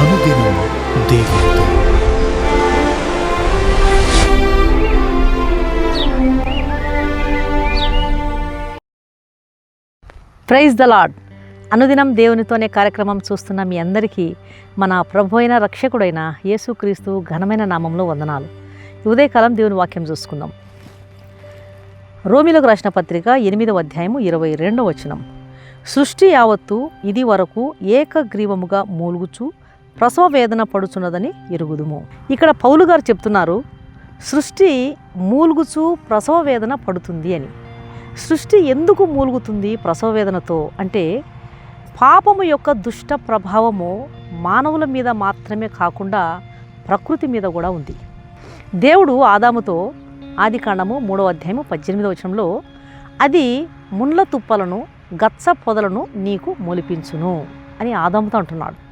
అనుదినం దేవునితో. Praise the lord అనుదినం దేవునితోనే కార్యక్రమం చూస్తున్న మీ అందరికీ మన ప్రభు అయిన రక్షకుడైన యేసుక్రీస్తు ఘనమైన నామంలో వందనాలు. ఉదయకాలం దేవుని వాక్యం చూసుకుందాం. రోమిలకు రాసిన పత్రిక ఎనిమిదవ అధ్యాయము ఇరవై రెండవ వచనం. సృష్టి యావత్తు ఇది వరకు ఏకగ్రీవముగా మూలుగుచు ప్రసవ వేదన పడుచున్నదని ఎరుగుదుము. ఇక్కడ పౌలు గారు చెప్తున్నారు సృష్టి మూలుగుచూ ప్రసవ వేదన పడుతుంది అని. సృష్టి ఎందుకు మూలుగుతుంది ప్రసవ వేదనతో? అంటే పాపము యొక్క దుష్ట ప్రభావము మానవుల మీద మాత్రమే కాకుండా ప్రకృతి మీద కూడా ఉంది. దేవుడు ఆదాముతో ఆది కాండము మూడవ అధ్యాయము పద్దెనిమిదవ వచనంలో అది ముండ్ల తుప్పలను గచ్చ పొదలను నీకు మొలిపించును అని ఆదాముతో అంటున్నాడు.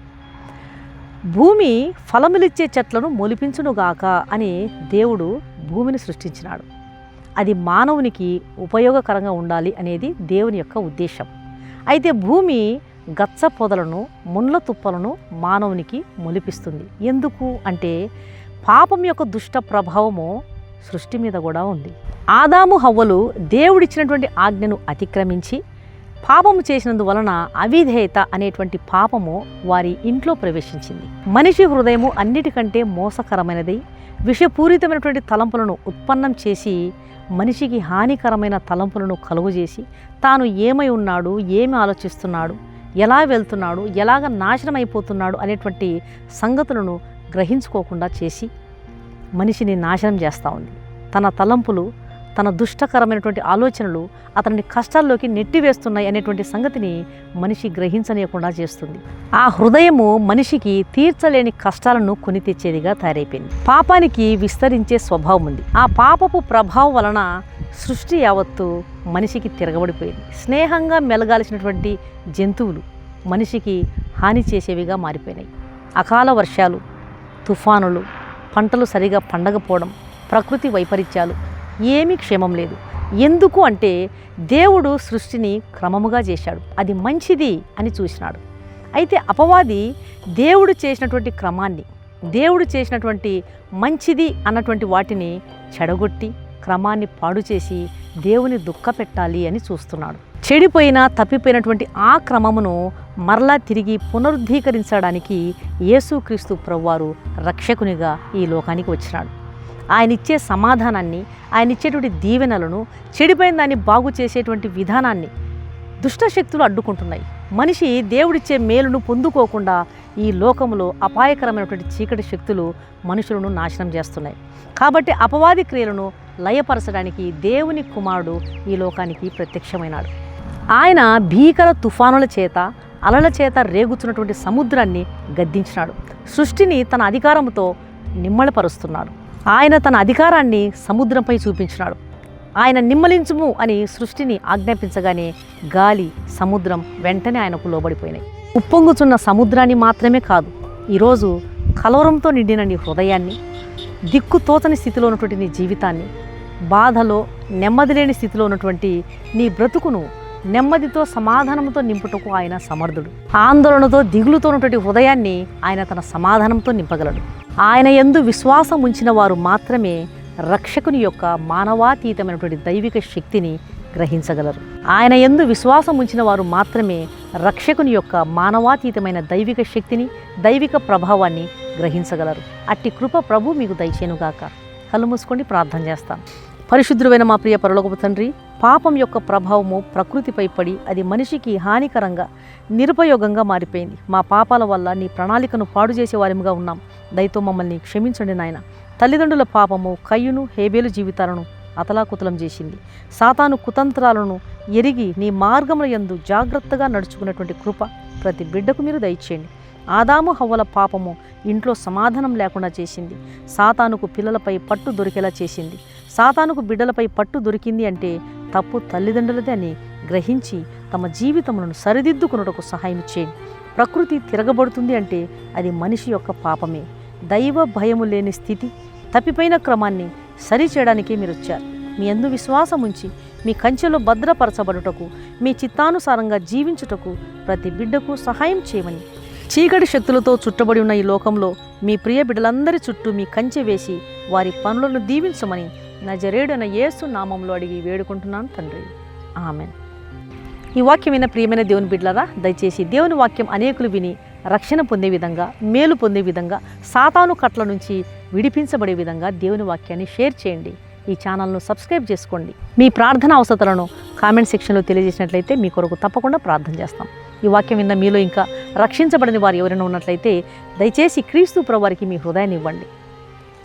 భూమి ఫలములిచ్చే చెట్లను మొలిపించునుగాక అని దేవుడు భూమిని సృష్టించినాడు. అది మానవునికి ఉపయోగకరంగా ఉండాలి అనేది దేవుని యొక్క ఉద్దేశం. అయితే భూమి గచ్చ పొదలను ముండ్ల తుప్పలను మానవునికి మొలిపిస్తుంది. ఎందుకు అంటే పాపం యొక్క దుష్ట ప్రభావము సృష్టి మీద కూడా ఉంది. ఆదాము హవ్వలు దేవుడిచ్చినటువంటి ఆజ్ఞను అతిక్రమించి పాపము చేసినందువలన అవిధేయత అనేటువంటి పాపము వారి ఇంట్లో ప్రవేశించింది. మనిషి హృదయము అన్నిటికంటే మోసకరమైనది. విషపూరితమైనటువంటి తలంపులను ఉత్పన్నం చేసి మనిషికి హానికరమైన తలంపులను కలుగుజేసి తాను ఏమై ఉన్నాడు ఏమి ఆలోచిస్తున్నాడు ఎలా వెళ్తున్నాడు ఎలాగ నాశనం అయిపోతున్నాడు అనేటువంటి సంగతులను గ్రహించుకోకుండా చేసి మనిషిని నాశనం చేస్తూ ఉంది. తన తలంపులు తన దుష్టకరమైనటువంటి ఆలోచనలు అతన్ని కష్టాల్లోకి నెట్టివేస్తున్నాయి అనేటువంటి సంగతిని మనిషి గ్రహించనీయకుండా చేస్తుంది. ఆ హృదయము మనిషికి తీర్చలేని కష్టాలను కొని తెచ్చేదిగా తయారైపోయింది. పాపానికి విస్తరించే స్వభావం ఉంది. ఆ పాపపు ప్రభావం వలన సృష్టి యావత్తు మనిషికి తిరగబడిపోయింది. స్నేహంగా మెలగాల్సినటువంటి జంతువులు మనిషికి హాని చేసేవిగా మారిపోయినాయి. అకాల వర్షాలు తుఫానులు పంటలు సరిగా పండకపోవడం ప్రకృతి వైపరీత్యాలు ఏమీ క్షేమం లేదు. ఎందుకు అంటే దేవుడు సృష్టిని క్రమముగా చేశాడు. అది మంచిది అని చూసినాడు. అయితే అపవాది దేవుడు చేసినటువంటి క్రమాన్ని దేవుడు చేసినటువంటి మంచిది అన్నటువంటి వాటిని చెడగొట్టి క్రమాన్ని పాడు చేసి దేవుని దుఃఖపెట్టాలి అని చూస్తున్నాడు. చెడిపోయిన తప్పిపోయినటువంటి ఆ క్రమమును మరలా తిరిగి పునరుద్ధీకరించడానికి యేసుక్రీస్తు ప్రభువారు రక్షకునిగా ఈ లోకానికి వచ్చినాడు. ఆయన ఇచ్చే సమాధానాన్ని ఆయన ఇచ్చేటువంటి దీవెనలను చెడిపోయిన దాన్ని బాగు చేసేటువంటి విధానాన్ని దుష్టశక్తులు అడ్డుకుంటున్నాయి. మనిషి దేవుడిచ్చే మేలును పొందుకోకుండా ఈ లోకంలో అపాయకరమైనటువంటి చీకటి శక్తులు మనుషులను నాశనం చేస్తున్నాయి. కాబట్టి అపవాది క్రియలను లయపరచడానికి దేవుని కుమారుడు ఈ లోకానికి ప్రత్యక్షమైనాడు. ఆయన భీకర తుఫానుల చేత అలల చేత రేగుతున్నటువంటి సముద్రాన్ని గద్దించినాడు. సృష్టిని తన అధికారంతో నిమ్మళపరుస్తున్నాడు. ఆయన తన అధికారాన్ని సముద్రంపై చూపించినాడు. ఆయన నిమ్మలించుము అని సృష్టిని ఆజ్ఞాపించగానే గాలి సముద్రం వెంటనే ఆయనకు లోబడిపోయినాయి. ఉప్పొంగుచున్న సముద్రాన్ని మాత్రమే కాదు ఈరోజు కలవరంతో నిండిన నీ హృదయాన్ని దిక్కుతోచని స్థితిలో ఉన్నటువంటి నీ జీవితాన్ని బాధలో నెమ్మది లేని స్థితిలో ఉన్నటువంటి నీ బ్రతుకును నెమ్మదితో సమాధానంతో నింపుటకు ఆయన సమర్థుడు. ఆందోళనతో దిగులుతో ఉన్నటువంటి హృదయాన్ని ఆయన తన సమాధానంతో నింపగలడు. ఆయన ఎందు విశ్వాసం ఉంచిన వారు మాత్రమే రక్షకుని యొక్క మానవాతీతమైనటువంటి దైవిక శక్తిని గ్రహించగలరు. ఆయన ఎందు విశ్వాసం ఉంచిన వారు మాత్రమే రక్షకుని యొక్క మానవాతీతమైన దైవిక శక్తిని దైవిక ప్రభావాన్ని గ్రహించగలరు. అట్టి కృప ప్రభు మీకు దయచేనుగాక కళ్ళు మూసుకొని ప్రార్థన చేస్తాం. పరిశుద్ధుడైన మా ప్రియ పరలోకపు తండ్రి పాపం యొక్క ప్రభావము ప్రకృతిపై పడి అది మనిషికి హానికరంగా నిరుపయోగంగా మారిపోయింది. మా పాపాల వల్ల నీ ప్రణాళికను పాడు చేసేవారిముగా ఉన్నాం. దయతో మమ్మల్ని క్షమించండి నాయన. తల్లిదండ్రుల పాపము కయ్యును హేబేలు జీవితాలను అతలాకుతలం చేసింది. సాతాను కుతంత్రాలను ఎరిగి నీ మార్గముల యందు జాగ్రత్తగా నడుచుకున్నటువంటి కృప ప్రతి బిడ్డకు మీరు దయచేయండి. ఆదాము హవ్వల పాపము ఇంట్లో సమాధానం లేకుండా చేసింది. సాతానుకు పిల్లలపై పట్టు దొరికేలా చేసింది. సాతానుకు బిడ్డలపై పట్టు దొరికింది అంటే తప్పు తల్లిదండ్రులదే అని గ్రహించి తమ జీవితములను సరిదిద్దుకున్నటకు సహాయం చేయండి. ప్రకృతి తిరగబడుతుంది అంటే అది మనిషి యొక్క పాపమే. దైవ భయము లేని స్థితి తప్పిపోయిన క్రమాన్ని సరిచేయడానికే మీరు వచ్చారు మీ అందు విశ్వాసం ఉంచి మీ కంచెలో భద్రపరచబడుటకు మీ చిత్తానుసారంగా జీవించుటకు ప్రతి బిడ్డకు సహాయం చేయమని. చీకటి శక్తులతో చుట్టబడి ఉన్న ఈ లోకంలో మీ ప్రియ బిడ్డలందరి చుట్టూ మీ కంచె వేసి వారి పనులను దీవించమని నా జరేడైన యేసు నామంలో అడిగి వేడుకుంటున్నాను తండ్రి. ఆమెన్. ఈ వాక్యం విన్న ప్రియమైన దేవుని బిడ్డలరా దయచేసి దేవుని వాక్యం అనేకులు విని రక్షణ పొందే విధంగా మేలు పొందే విధంగా సాతాను కట్ల నుంచి విడిపించబడే విధంగా దేవుని వాక్యాన్ని షేర్ చేయండి. ఈ ఛానల్ను సబ్స్క్రైబ్ చేసుకోండి. మీ ప్రార్థన అవసరాలను కామెంట్ సెక్షన్లో తెలియజేసినట్లయితే మీ కొరకు తప్పకుండా ప్రార్థన చేస్తాం. ఈ వాక్యం విన్న మీలో ఇంకా రక్షించబడిన వారు ఎవరైనా ఉన్నట్లయితే దయచేసి క్రీస్తు ప్రవారికి మీ హృదయాన్ని ఇవ్వండి.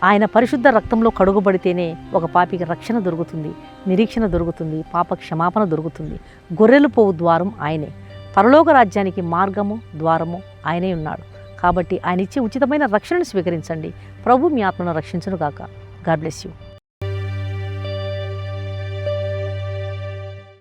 ఆయన పరిశుద్ధ రక్తంలో కడుగుబడితేనే ఒక పాపికి రక్షణ దొరుకుతుంది నిరీక్షణ దొరుకుతుంది పాప క్షమాపణ దొరుకుతుంది. గొర్రెలు పోవు ద్వారం ఆయనే. పరలోక రాజ్యానికి మార్గము ద్వారము ఆయనే ఉన్నాడు. కాబట్టి ఆయన ఇచ్చే ఉచితమైన రక్షణను స్వీకరించండి. ప్రభు మీ ఆత్మను రక్షించను గాక గాడ్ బ్లెస్ యూ.